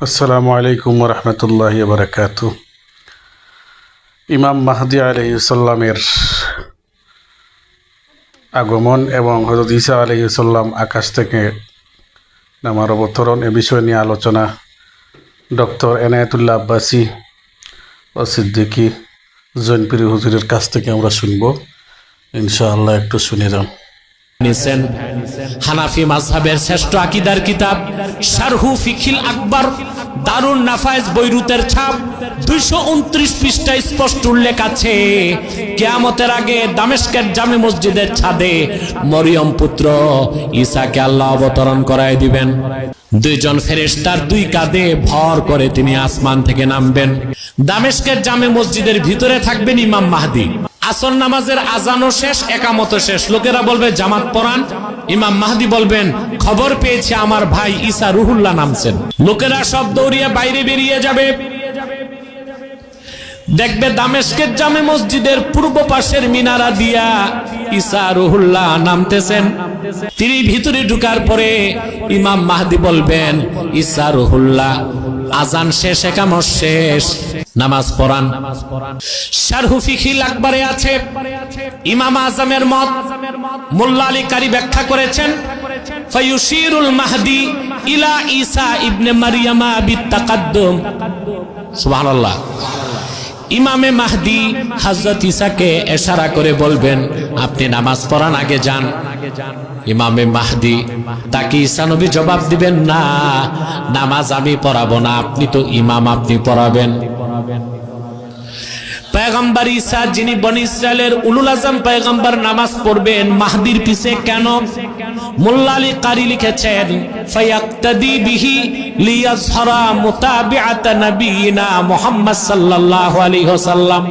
আসসালামু আলাইকুম রহমতুল্লাহ বারকাত ইমাম মাহদি আলহিসাল্লামের আগমন এবং হজরত ঈসা আলহিসাল্লাম আকাশ থেকে নামার অবতরণ এ বিষয় নিয়ে আলোচনা ডক্টর এনায়েতুল্লাহ আব্বাসী ও সিদ্দিকী জৈনপিরি হুজুরের কাছ থেকে আমরা শুনব। ইনশাআল্লাহ একটু শুনে যান। নিছেন। হানাফি মাযহাবের শ্রেষ্ঠ আকীদার কিতাব, শারহু ফিখিল আকবর, দারুণ নাফায়েজ বৈরুতের ছাপ 229 পৃষ্ঠায় স্পষ্ট উল্লেখ আছে, কিয়ামতের আগে দামেস্কের জামে মসজিদের ছাদে মরিয়ম পুত্র ঈসাকে আল্লাহ অবতরণ করায় দিবেন। দুইজন ফেরেশতার দুই কাঁধে ভর করে তিনি আসমান থেকে নামবেন। দামেস্কের জামে মসজিদের ভিতরে থাকবেন ইমাম মাহাদি। আসর নামাজের আজানও শেষ একামত শেষ। লোকেরা বলবে, জামাত পরান ইমাম মাহাদি বলবেন, খবর পেয়েছে, আমার ভাই ইসা রুহুল্লাহ নামছেন। লোকেরা সব দৌড়িয়ে বাইরে বেরিয়ে যাবে। দেখবে দামেস্কের জামে মসজিদের পূর্ব পাশের মিনারা দিয়া ঈসা রুহুল্লাহ নামতেছেন। তিনি ভিতরে ঢুকার পরে ইমাম মাহদি বলবেন, ঈসা রুহুল্লাহ, আজান শেষ, একামত শেষ, নামাজ পড়ান। শারহুফিখিল আকবরে আছে। ইমাম আজমের মত মোল্লা আলী কারি ব্যাখ্যা করেছেন, ফায়ুশিরুল মাহদি ইলা ঈসা ইবনে মারিয়ামা বিত্তাকাদ্দুম। সুবহানাল্লাহ। ইমামে মাহদি হজরত ইসাকে এশারা করে বলবেন, আপনি নামাজ পড়ান, আগে যান। ইমামে মাহদি তাকে ইসানবী জবাব দিবেন, না, নামাজ আমি পড়াবো না, আপনি তো ইমাম, আপনি পড়াবেন। পয়গম্বর ঈসা, যিনি বনি ইসরায়েলের উলুল আজম পয়গম্বর নামাজ পড়বেন, মাহদির পিছে কেন? মোল্লা আলী কারি লিখেছেন, ফায়াক্তাদি বিহি লিয়াজহারা মুতাবিআত নবিয়িনা মুহাম্মদ সাল্লাল্লাহু আলাইহি ওয়াসাল্লাম।